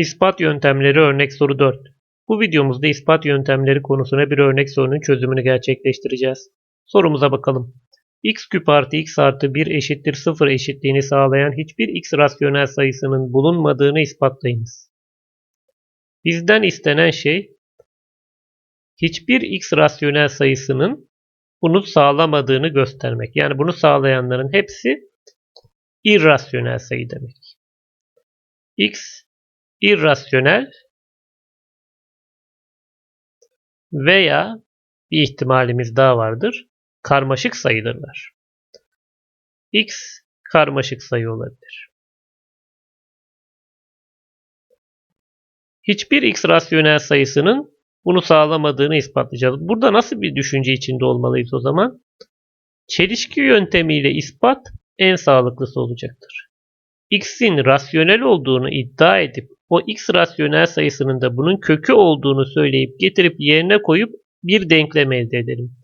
İspat yöntemleri örnek soru 4. Bu videomuzda ispat yöntemleri konusuna bir örnek sorunun çözümünü gerçekleştireceğiz. Sorumuza bakalım. x küp artı x artı 1 eşittir 0 eşitliğini sağlayan hiçbir x rasyonel sayısının bulunmadığını ispatlayınız. Bizden istenen şey hiçbir x rasyonel sayısının bunu sağlamadığını göstermek. Yani bunu sağlayanların hepsi irrasyonel sayı demek. x irrasyonel veya bir ihtimalimiz daha vardır. Karmaşık sayıdırlar. x karmaşık sayı olabilir. Hiçbir x rasyonel sayısının bunu sağlamadığını ispatlayacağız. Burada nasıl bir düşünce içinde olmalıyız o zaman? Çelişki yöntemiyle ispat en sağlıklısı olacaktır. x'in rasyonel olduğunu iddia edip o x rasyonel sayısının da bunun kökü olduğunu söyleyip getirip yerine koyup bir denklem elde edelim.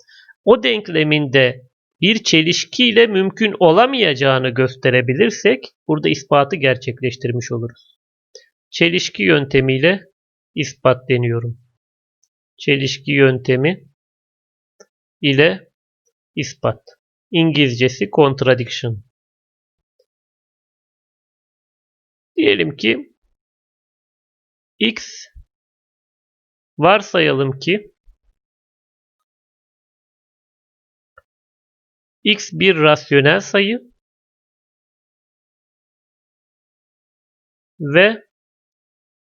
O denklemin de bir çelişkiyle mümkün olamayacağını gösterebilirsek burada ispatı gerçekleştirmiş oluruz. Çelişki yöntemiyle ispat deniyorum. Çelişki yöntemi ile ispat. İngilizcesi contradiction. Diyelim ki x varsayalım ki x bir rasyonel sayı ve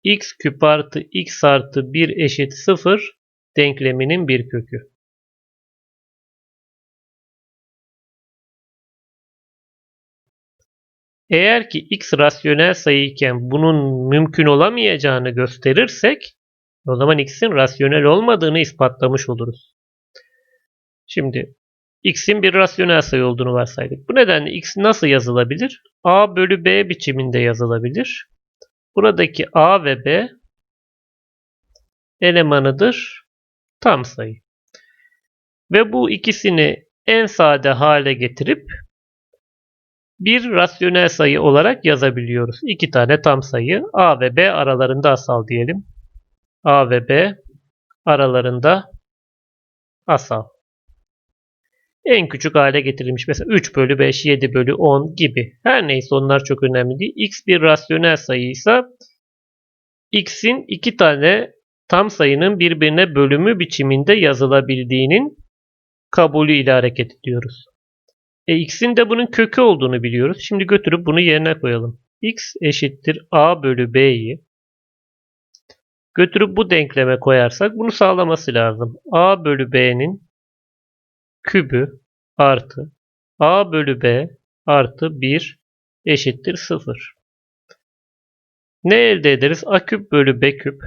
x küp artı x artı 1 eşit 0 denkleminin bir kökü. Eğer ki x rasyonel sayı iken bunun mümkün olamayacağını gösterirsek o zaman x'in rasyonel olmadığını ispatlamış oluruz. Şimdi x'in bir rasyonel sayı olduğunu varsaydık. Bu nedenle x nasıl yazılabilir? a bölü b biçiminde yazılabilir. Buradaki a ve b elemanıdır tam sayı. Ve bu ikisini en sade hale getirip bir rasyonel sayı olarak yazabiliyoruz. İki tane tam sayı a ve b aralarında asal diyelim. a ve b aralarında asal. En küçük hale getirilmiş. Mesela 3 bölü 5, 7 bölü 10 gibi. Her neyse onlar çok önemli değil. x bir rasyonel sayıysa x'in iki tane tam sayının birbirine bölümü biçiminde yazılabildiğinin kabulü ile hareket ediyoruz. E, x'in de bunun kökü olduğunu biliyoruz. Şimdi götürüp bunu yerine koyalım. x eşittir a bölü b'yi götürüp bu denkleme koyarsak bunu sağlaması lazım. a bölü b'nin kübü artı a bölü b artı 1 eşittir 0. Ne elde ederiz? a küp bölü b küp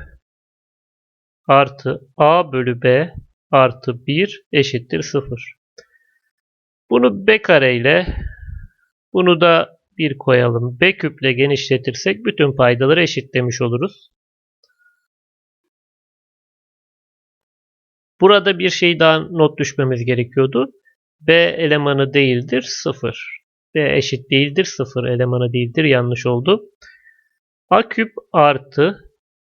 artı a bölü b artı 1 eşittir 0. Bunu b kare ile bunu da 1 koyalım. b küple genişletirsek bütün paydaları eşitlemiş oluruz. Burada bir şey daha not düşmemiz gerekiyordu. B elemanı değildir 0. B eşit değildir 0 elemanı değildir yanlış oldu. A küp artı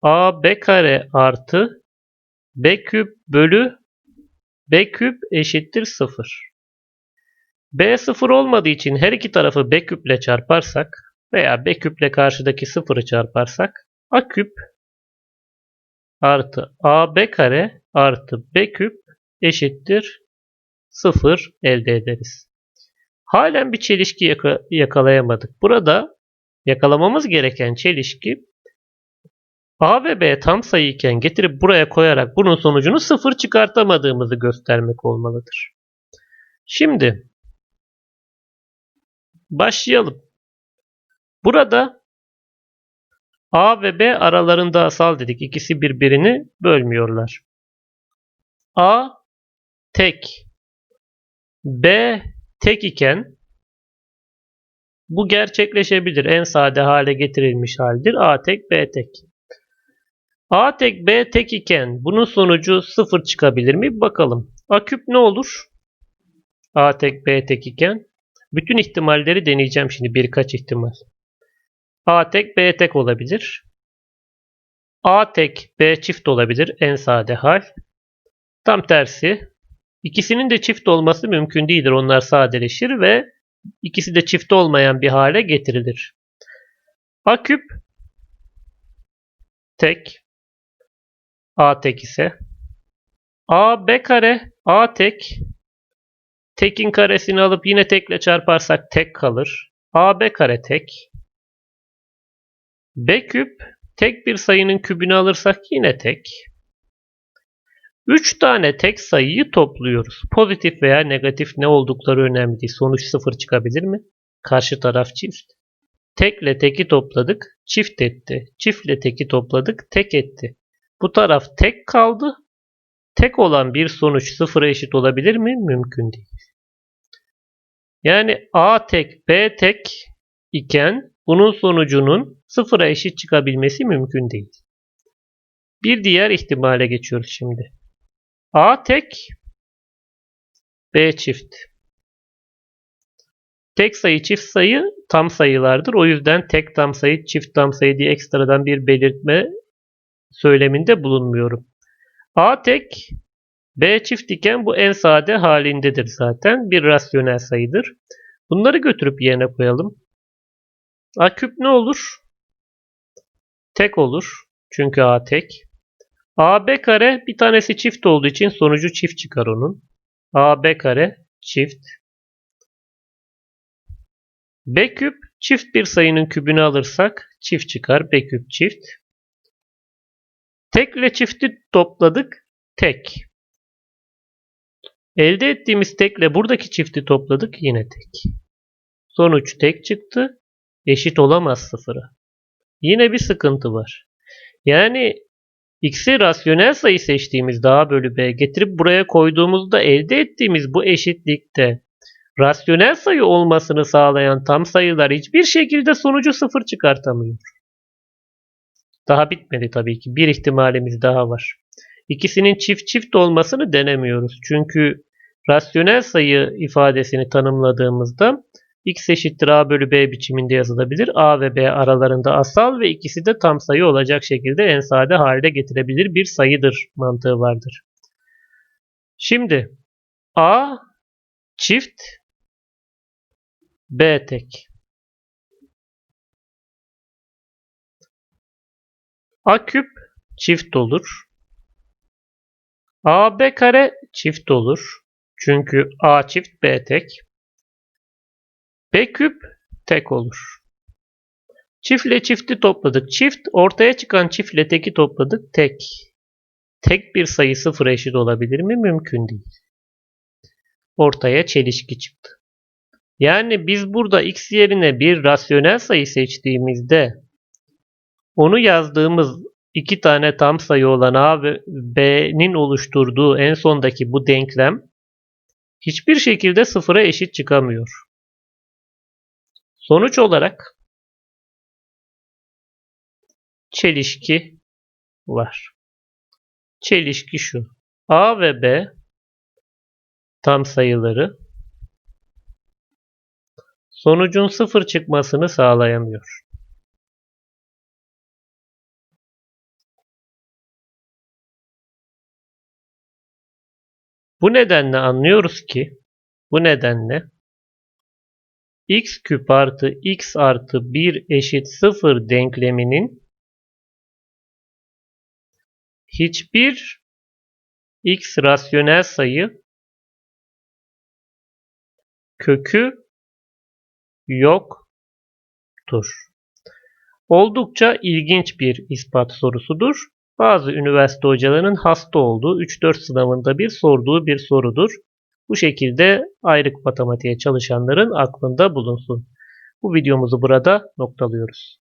A B kare artı B küp bölü B küp eşittir 0. B 0 olmadığı için her iki tarafı B küple çarparsak veya B küple karşıdaki 0'ı çarparsak A küp artı AB kare artı B küp eşittir 0 elde ederiz. Halen bir çelişki yaka yakalayamadık. Burada yakalamamız gereken çelişki A ve B tam sayı iken getirip buraya koyarak bunun sonucunu 0 çıkartamadığımızı göstermek olmalıdır. Şimdi başlayalım. Burada A ve B aralarında asal dedik. İkisi birbirini bölmüyorlar. A tek B tek iken bu gerçekleşebilir. En sade hale getirilmiş haldir. A tek B tek. A tek B tek iken bunun sonucu 0 çıkabilir mi? Bakalım. A küp ne olur? A tek B tek iken. Bütün ihtimalleri deneyeceğim şimdi birkaç ihtimal. A tek B tek olabilir. A tek B çift olabilir en sade hal. Tam tersi ikisinin de çift olması mümkün değildir. Onlar sadeleşir ve ikisi de çift olmayan bir hale getirilir. A küp tek A tek ise A B kare A tek tekin karesini alıp yine tekle çarparsak tek kalır. A B kare tek B küp tek bir sayının kübünü alırsak yine tek. 3 tane tek sayıyı topluyoruz. Pozitif veya negatif ne oldukları önemli değil. Sonuç sıfır çıkabilir mi? Karşı taraf çift. Tekle teki topladık, çift etti. Çiftle teki topladık, tek etti. Bu taraf tek kaldı. Tek olan bir sonuç sıfıra eşit olabilir mi? Mümkün değil. Yani A tek, B tek iken bunun sonucunun sıfıra eşit çıkabilmesi mümkün değil. Bir diğer ihtimale geçiyoruz şimdi. A tek, B çift. Tek sayı çift sayı tam sayılardır. O yüzden tek tam sayı çift tam sayı diye ekstradan bir belirtme söyleminde bulunmuyorum. A tek B çift iken bu en sade halindedir zaten. Bir rasyonel sayıdır. Bunları götürüp yerine koyalım. A küp ne olur? Tek olur. Çünkü A tek. AB kare bir tanesi çift olduğu için sonucu çift çıkar onun. AB kare çift. B küp çift bir sayının kübünü alırsak çift çıkar. B küp çift. Tek ile çifti topladık. Tek. Elde ettiğimiz tekle buradaki çifti topladık. Yine tek. Sonuç tek çıktı. Eşit olamaz sıfıra. Yine bir sıkıntı var. Yani x'i rasyonel sayı seçtiğimizde a bölü b getirip buraya koyduğumuzda elde ettiğimiz bu eşitlikte rasyonel sayı olmasını sağlayan tam sayılar hiçbir şekilde sonucu sıfır çıkartamıyor. Daha bitmedi tabii ki. Bir ihtimalimiz daha var. İkisinin çift çift olmasını denemiyoruz. Çünkü rasyonel sayı ifadesini tanımladığımızda x eşittir a bölü b biçiminde yazılabilir. a ve b aralarında asal ve ikisi de tam sayı olacak şekilde en sade halde getirebilir bir sayıdır mantığı vardır. Şimdi a çift b tek. a küp çift olur. A b kare çift olur. Çünkü a çift b tek. B küp tek olur. Çiftle çifti topladık. Çift ortaya çıkan çiftle teki topladık. Tek. Tek bir sayı sıfır eşit olabilir mi? Mümkün değil. Ortaya çelişki çıktı. Yani biz burada x yerine bir rasyonel sayı seçtiğimizde onu yazdığımız iki tane tam sayı olan a ve b'nin oluşturduğu en sondaki bu denklem hiçbir şekilde sıfıra eşit çıkamıyor. Sonuç olarak çelişki var. Çelişki şu. A ve B tam sayıları sonucun sıfır çıkmasını sağlayamıyor. Bu nedenle anlıyoruz ki bu nedenle x küp artı x artı 1 eşit 0 denkleminin hiçbir x rasyonel sayı kökü yoktur. Oldukça ilginç bir ispat sorusudur. Bazı üniversite hocalarının hasta olduğu 3-4 sınavında bir sorduğu bir sorudur. Bu şekilde ayrık matematiğe çalışanların aklında bulunsun. Bu videomuzu burada noktalıyoruz.